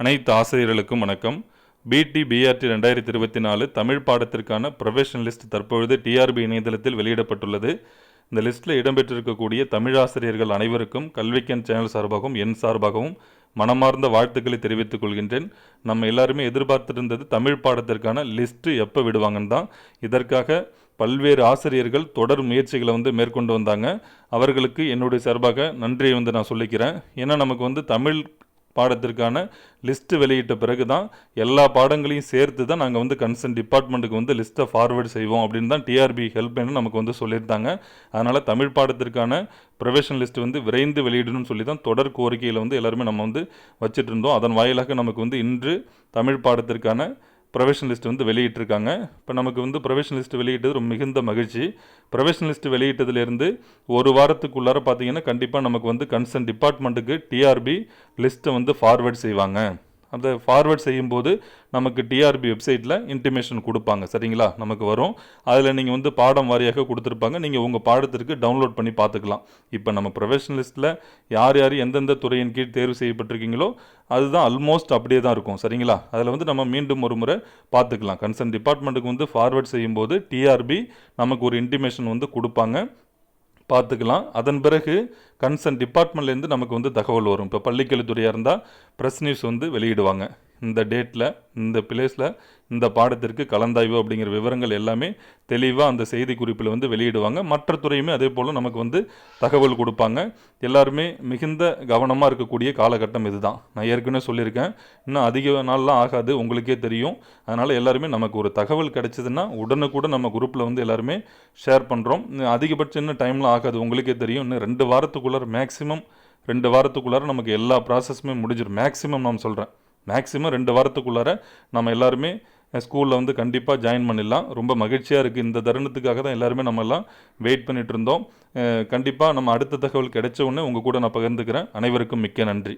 அனைத்து ஆசிரியர்களுக்கும் வணக்கம். பிடி பிஆர்டி ரெண்டாயிரத்தி இருபத்தி நாலு தமிழ் பாடத்திற்கான ப்ரொஃபஷனல் லிஸ்ட் தற்பொழுது டிஆர்பி இணையதளத்தில் வெளியிடப்பட்டுள்ளது. இந்த லிஸ்ட்டில் இடம்பெற்றிருக்கக்கூடிய தமிழ் ஆசிரியர்கள் அனைவருக்கும் கல்விக்கன் சேனல் சார்பாகவும் என் சார்பாகவும் மனமார்ந்த வாழ்த்துக்களை தெரிவித்துக் கொள்கின்றேன். நம்ம எல்லாருமே எதிர்பார்த்திருந்தது தமிழ் பாடத்திற்கான லிஸ்ட்டு எப்போ விடுவாங்கன்னு தான். இதற்காக பல்வேறு ஆசிரியர்கள் தொடர் முயற்சிகளை வந்து மேற்கொண்டு வந்தாங்க. அவர்களுக்கு என்னுடைய சார்பாக நன்றியை வந்து நான் சொல்லிக்கிறேன். ஏன்னா நமக்கு வந்து தமிழ் பாடத்திற்கான லிஸ்ட்டு வெளியிட்ட பிறகு தான் எல்லா பாடங்களையும் சேர்த்து தான் நாங்கள் வந்து கன்சர்ன் டிபார்ட்மெண்ட்டுக்கு வந்து லிஸ்ட்டை ஃபார்வேர்டு செய்வோம் அப்படின்னு தான் டிஆர்பி ஹெல்ப் நமக்கு வந்து சொல்லியிருந்தாங்க. அதனால் தமிழ் பாடத்திற்கான ப்ரொஃபஷனல் லிஸ்ட் வந்து விரைந்து வெளியிடணும்னு சொல்லி தான் தொடர் கோரிக்கையில் வந்து எல்லாருமே நம்ம வந்து வச்சுட்டு இருந்தோம். அதன் வாயிலாக நமக்கு வந்து இன்று தமிழ் பாடத்திற்கான ப்ரொஃபஷனல் லிஸ்ட் வந்து வெளியிட்டிருக்காங்க. இப்போ நமக்கு வந்து ப்ரொஃபஷனல் லிஸ்ட் வெளியிட்டது ரொம்ப மிகுந்த மகிழ்ச்சி. ப்ரொஃபஷனல் லிஸ்ட் வெளியிட்டதுலேருந்து ஒரு வாரத்துக்குள்ளார பார்த்தீங்கன்னா கண்டிப்பாக நமக்கு வந்து கன்சர்ன் டிபார்ட்மெண்ட்டுக்கு டிஆர்பி லிஸ்ட்டை வந்து ஃபார்வேர்ட் செய்வாங்க. அந்த ஃபார்வர்ட் செய்யும்போது நமக்கு டிஆர்பி வெப்சைட்டில் இன்டிமேஷன் கொடுப்பாங்க. சரிங்களா? நமக்கு வரும். அதில் நீங்கள் வந்து பாடம் வாரியாக கொடுத்துருப்பாங்க. நீங்கள் உங்கள் பாடத்திற்கு டவுன்லோட் பண்ணி பார்த்துக்கலாம். இப்போ நம்ம ப்ரொஃபஷனலிஸ்ட்டில் யார் யார் எந்தெந்த துறையின் கீழ் தேர்வு செய்யப்பட்டிருக்கீங்களோ அதுதான் ஆல்மோஸ்ட் அப்படியே தான் இருக்கும். சரிங்களா? அதில் வந்து நம்ம மீண்டும் ஒரு முறை பார்த்துக்கலாம். கன்சர்ன் டிபார்ட்மெண்ட்டுக்கு வந்து ஃபார்வர்ட் செய்யும்போது டிஆர்பி நமக்கு ஒரு இன்டிமேஷன் வந்து கொடுப்பாங்க. பார்த்துக்கலாம். அதன் பிறகு கன்சர்ன் டிபார்ட்மெண்ட்லேருந்து நமக்கு வந்து தகவல் வரும். இப்போ பள்ளிக்கல்வித்துறையாக இருந்தால் ப்ரெஸ் நியூஸ் வந்து வெளியிடுவாங்க. இந்த டேட்டில் இந்த பிளேஸில் இந்த பாடத்திற்கு கலந்தாய்வு அப்படிங்கிற விவரங்கள் எல்லாமே தெளிவாக அந்த செய்தி குறிப்பில் வந்து வெளியிடுவாங்க. மற்ற துறையுமே அதே போல் நமக்கு வந்து தகவல் கொடுப்பாங்க. எல்லாருமே மிகுந்த கவனமாக இருக்கக்கூடிய காலகட்டம் இதுதான். நான் ஏற்கனவே சொல்லியிருக்கேன். இன்னும் அதிக நாள்லாம் ஆகாது உங்களுக்கே தெரியும். அதனால் எல்லாருமே நமக்கு ஒரு தகவல் கிடச்சிதுன்னா உடனுக்குடன் நம்ம குரூப்பில் வந்து எல்லாருமே ஷேர் பண்ணுறோம் அதிகபட்சம் இன்னும் டைம்லாம் ஆகாது உங்களுக்கே தெரியும். இன்னும் ரெண்டு வாரத்துக்குள்ளார மேக்ஸிமம் ரெண்டு வாரத்துக்குள்ளார நமக்கு எல்லா ப்ராசஸுமே முடிஞ்சிடும் மேக்ஸிமம் நான் சொல்கிறேன் மேக்ஸிமம் ரெண்டு வாரத்துக்குள்ளார நம்ம எல்லாருமே ஸ்கூலில் வந்து கண்டிப்பாக ஜாயின் பண்ணிடலாம். ரொம்ப மகிழ்ச்சியாக இருக்குது இந்த தருணத்துக்காக தான் எல்லாருமே நம்ம எல்லாம் வெயிட் பண்ணிட்டு இருந்தோம். கண்டிப்பாக நம்ம அடுத்த தகவல் கிடைச்ச உடனே உங்கள் கூட நான் பகிர்ந்துக்கிறேன். அனைவருக்கும் மிக்க நன்றி.